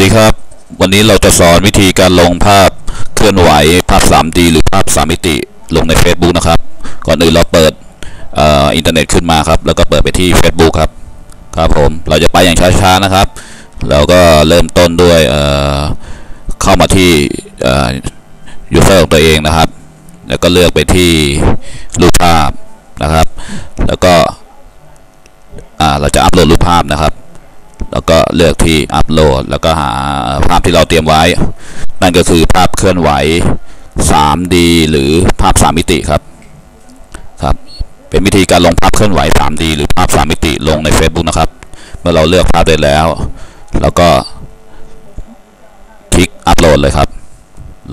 ดีครับ วันนี้เราจะสอนวิธีการลงภาพเคลื่อนไหวภาพ 3D หรือภาพ 3 มิติลงใน Facebook นะครับ ก่อนอื่นเราเปิดออินเทอร์เน็ตขึ้นมาครับ แล้วก็เปิดไปที่ Facebook ครับ ครับผม เราจะไปอย่างช้าๆนะครับ เราก็เริ่มต้นด้วยเเข้ามาที่เอ่อ user ของตัวเองนะครับ แล้วก็เลือกไปที่รูปภาพนะครับ แล้วก็เราจะอัปโหลดรูปภาพนะครับ แล้วก็เลือกที่อัปโหลด แล้วก็หาภาพที่เราเตรียมไว้ นั่นก็คือภาพเคลื่อนไหว 3D หรือภาพ 3 มิติครับครับ เป็นวิธีการลงภาพเคลื่อนไหว 3D หรือภาพ 3 มิติลงใน Facebook นะครับ เมื่อเราเลือกภาพได้แล้ว แล้วก็คลิกอัปโหลดเลยครับ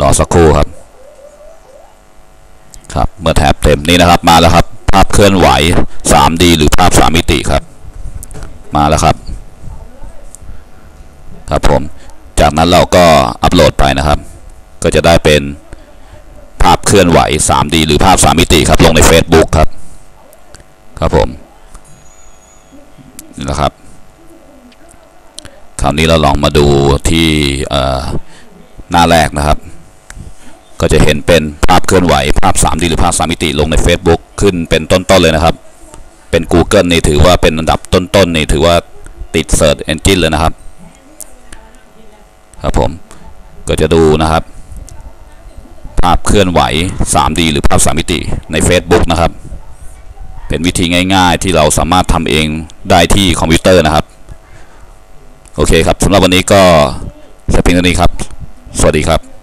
รอสักครู่ครับครับเมื่อแท็บเต็มนี่นะครับมาแล้วครับ ภาพเคลื่อนไหว 3D หรือภาพ 3 มิติครับ มาแล้วครับ ครับผม จากนั้นเราก็อัปโหลดไปนะครับ ก็จะได้เป็นภาพเคลื่อนไหว 3D หรือภาพ 3 มิติครับลงใน Facebook ครับ ครับผมนี่นะครับ คราวนี้เราลองมาดูที่หน้าแรกนะครับ ก็จะเห็นเป็นภาพเคลื่อนไหว ภาพ 3D หรือภาพ 3 มิติลงใน Facebook ขึ้นเป็นต้นๆเลยนะครับ เป็น Google นี่ถือว่าเป็นอันดับต้นๆนี่ถือว่าติด Search Engine เลยนะครับ ครับผมก็จะดูนะครับ ภาพเคลื่อนไหว 3D หรือภาพ3มิติใน Facebook นะครับ เป็นวิธีง่าย ๆ ที่เราสามารถทำเองได้ที่คอมพิวเตอร์นะครับ โอเคครับสำหรับวันนี้ก็สเพียงเท่านี้ครับ สวัสดีครับ